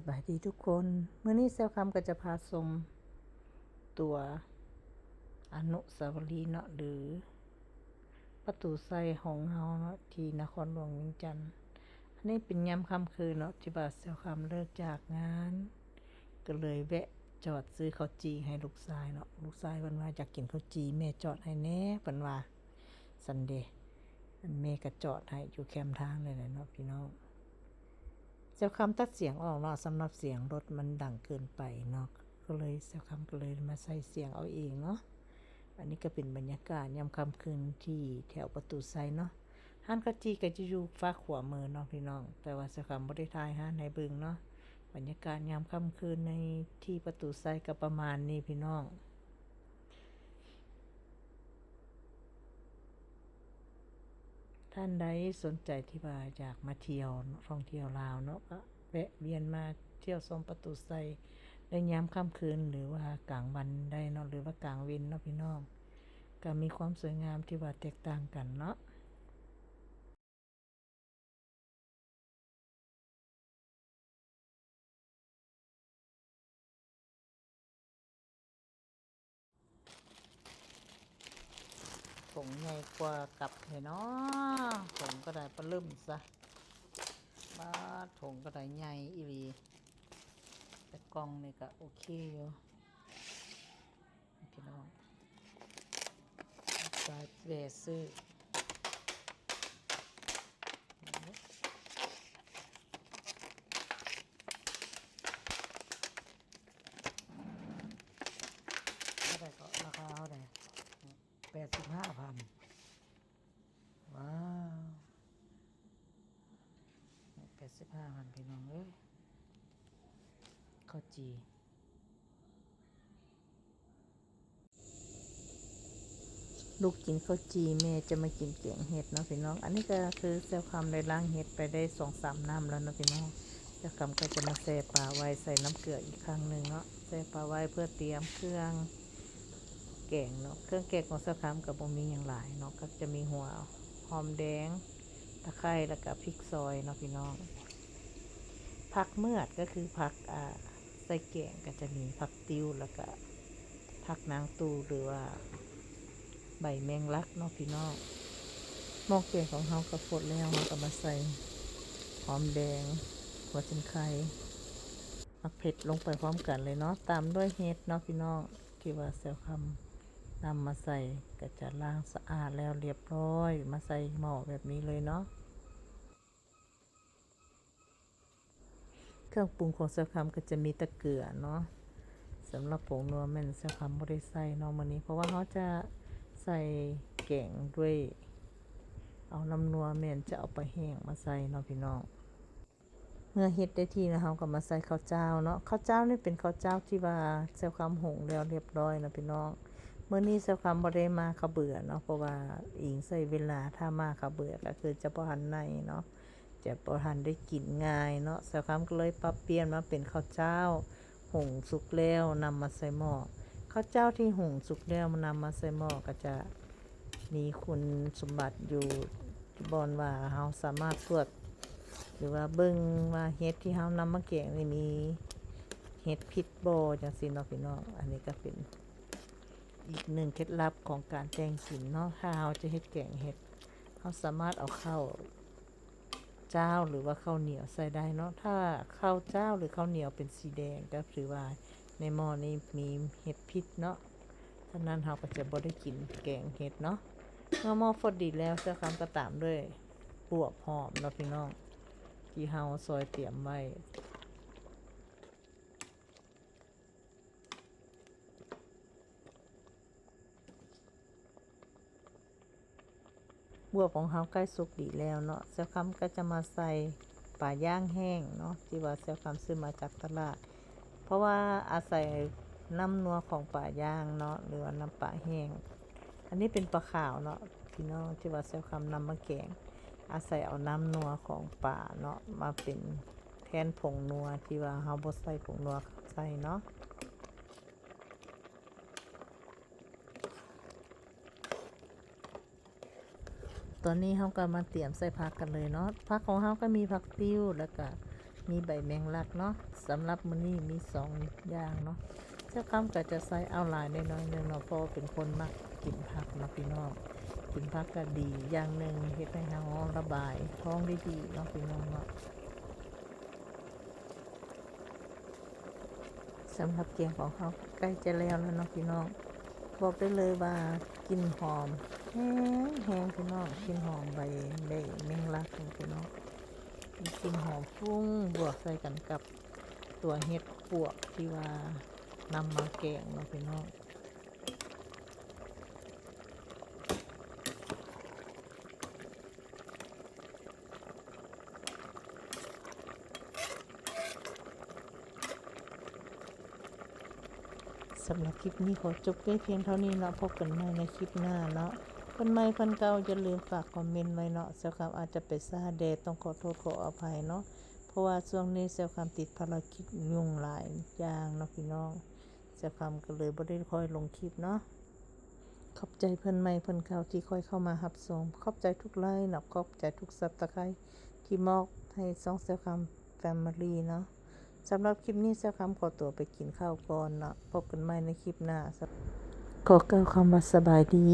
สบายดีทุกคนเมื่อนี้เซลคำก็จะพาชมตัวอนุสาวรีย์เนาะหรือ ประตูไซของเฮาเนาะที่นครหลวงวียงจันทน์อันนี้เป็นยามค่ำคืนเนาะที่บาเซลคำเลิกจากงาน ก็เลยแวะจอดซื้อข้าวจีให้ลูกชายเนาะลูกชายเพิ่นว่าอยากกินข้าวจีแม่จอดให้แน่เพิ่นว่าซันเดย์แม่ก็จอดให้อยู่แคมทางเลยแหละเนาะพี่น้อง เซลคำตัดเสียงออกเนาะสำหรับเสียงรถมันดังเกินไปเนาะก็เลยเซลคำก็เลยมาใส่เสียงเอาเองเนาะอันนี้ก็เป็นบรรยากาศยามค่ำคืนที่แถวประตูไซเนาะห้านกะจีก็จะอยู่ฟ้าขวามือเนาะพี่น้อง แต่ว่าเซลคำบ่ได้ทายห้านในบิงเนาะบรรยากาศยามค่ำคืนในที่ประตูไซก็ประมาณนี้พี่น้อง ท่านใดสนใจที่ว่าอยากมาเที่ยวท่องเที่ยวลาวเนาะก็แวะเวียนมาเที่ยวชมประตูไซได้ย้มค่ำคืนหรือว่ากลางวันได้เนาะหรือว่ากลางเวนเนาะพี่น้องก็มีความสวยงามที่ว่าแตกต่างกันเนาะ ผงใหญ่กว่ากับเลยเนาะผงก็ได้ปลาลึมซะบ้าดผงก็ได้ใหญ่อีหลีแต่กล่องนี่ก็โอเคอยู่พี่น้องสายเวซื้อเท่าไหร่ก็ราคาเท่าไหร่แปดสิบห้าพัน ว้าวแปดสิบห้าพันพี่น้องเอ้ยข้าวจีลูกกินข้าวจีแม่จะมากินแกงเห็ดเนาะพี่น้อง อันนี้ก็คือเซลคำได้ล้างเห็ดไปได้สองสามน้ำแล้วนะพี่น้องเซลคำก็จะมาแซ่ปลาไว้ใส่น้ำเกลืออีกครั้งหนึ่งเนาะแซ่ปลาไว้เพื่อเตรียมเครื่อง แกงเนาะเครื่องแกงของเซลคำกับบ่มีอย่างหลายเนาะก็จะมีหัวหอมแดง ตะไคร้แล้วก็พริกซอยเนาะพี่น้องผักเมือดก็คือผักอ่าใส่แกงก็จะมีผักติ้วแล้วก็ผักนางตูหรือว่า ใบแมงลักเนาะพี่น้องหมอกเกลือของเขาก็ฟดแล้วเราก็มาใส่หอมแดงหัวจินไข่มักเผ็ดลงไปพร้อมกันเลยเนาะตามด้วยเห็ดเนาะพี่น้องที่ว่าเซลคำ นำมาใส่ก็จะล้างสะอาดแล้วเรียบร้อย มาใส่หม้อแบบนี้เลยเนาะเครื่องปรุงของเซลคำก็จะมีตะเกียเนาะสำหรับผงนัวแม่นเซลคำบริใส่เนาะมันนี้ เพราะว่าเขาจะใส่แกงด้วย เอาน้ำนัวแม่นจะเอาไปแห้งมาใส่เนาะพี่น้องเมื่อเฮ็ดได้ที่นะเราก็มาใส่ข้าวเจ้าเนาะข้าวเจ้านี่เป็นข้าวเจ้าที่ว่าเซลคำหุงแล้วเรียบร้อยนะพี่น้อง เมื่อนี้เซลคำบ่ได้มาขาเบื่อเนาะเพราะว่าอิงใส่เวลาถ้ามาขาเบื่อก็คือจะบ่ทันในเนาะจะบ่ทันได้กินง่ายเนาะเซลคำก็เลยปรับเปลี่ยนมาเป็นข้าวเจ้าหุงสุกแล้วนำมาใส่หม้อข้าวเจ้าที่หุงสุกแล้วมันนำมาใส่หม้อก็จะมีคุณสมบัติอยู่บอนว่าเราสามารถตรวจหรือว่าเบิ่งว่าเห็ดที่เฮานำมาแกงนี่มีเห็ดพิษบ่จังซี่เนาะพี่น้องอันนี้ก็เป็น อีกหนึ่งเคล็ดลับของการแต่งกินเนาะถ้าเฮาจะเฮ็ดแกงเห็ดเฮาสามารถเอาข้าวเจ้าหรือว่าข้าวเหนียวใส่ได้เนาะถ้าข้าวเจ้าหรือข้าวเหนียวเป็นสีแดงก็ถือว่าในหม้อนี้มีเห็ดพิษเนาะฉะนั้นเฮาก็จะบ่ได้กินแกงเห็ดเนาะเมื่อหม้อฟดดีแล้วเสื้อคำก็ตามด้วยบวบหอมเนาะพี่น้องที่เฮาซอยเตรียมไว้ บวบของเฮาใกล้สุกดีแล้วเนาะเซลคัมก็จะมาใส่ปลาย่างแห้งเนาะที่ว่าเซลคัมซื้อมาจากตลาด เพราะว่าอาศัยน้ำนัวของปลาย่างเนาะหรือว่าน้ำปลาแห้ง อันนี้เป็นปลาขาวเนาะพี่น้องที่ว่าเซลคัมนำมาแกง อาศัยเอาน้ำนัวของป่าเนาะมาเป็นแทนผงนัวที่ว่าเฮาบ่ใส่ผงนัวใส่เนาะ ตอนนี้เฮาก็มาเตรียมใส่ผักกันเลยเนาะผักของเฮาก็มีผักติ้วแล้วก็มีใบแมงลักเนาะสำหรับมื้อนี้มีสองอย่างเนาะเจ้าคำก็จะใส่เอาหลายน้อยๆหนึงเนาะเพราะว่าเป็นคนมักกินผักเนาะพี่น้องกินผักก็ดีอย่างหนึ่งเฮ็ดให้เฮาระบายท้องได้ดีเนาะพี่น้องเนาะสำหรับแกงของเขาใกล้จะแล้วแล้วเนาะพี่น้อง บอกได้เลยว่ากินหอม แห้งพี่น้องกินหอมใบใบแมงลักนี่พี่น้องกินหอมฟุ้งบวกใส่กันกับตัวเห็ดปวกที่ว่านำมาแกงเนาะพี่น้องสำหรับคลิปนี้ขอจบไว้เพียงเท่านี้เนาะพบกันใหม่ในคลิปหน้าเนาะ คนใหม่คนเก่าอย่าลืมฝากคอมเมนต์ไว้เนาะเซลคำอาจจะไปซาเดทต้องขอโทษขออภัยเนาะเพราะว่าช่วงนี้เซลคำติดภารกิจยุ่งหลายอย่างเนาะพี่น้องเซลคำก็เลยบ่ได้ค่อยลงคลิปเนาะขอบใจเพิ่นใหม่เพิ่นเก่าที่ค่อยเข้ามารับชมขอบใจทุกไลค์เนาะขอบใจทุกซับสไครต์ที่มอบให้ซองเซลคำแฟมิลี่เนาะสำหรับคลิปนี้เจ้าคำขอตัวไปกินข้าวก่อนเนาะพบกันใหม่ในคลิปหน้าขอกล่าวคำว่าสบายดี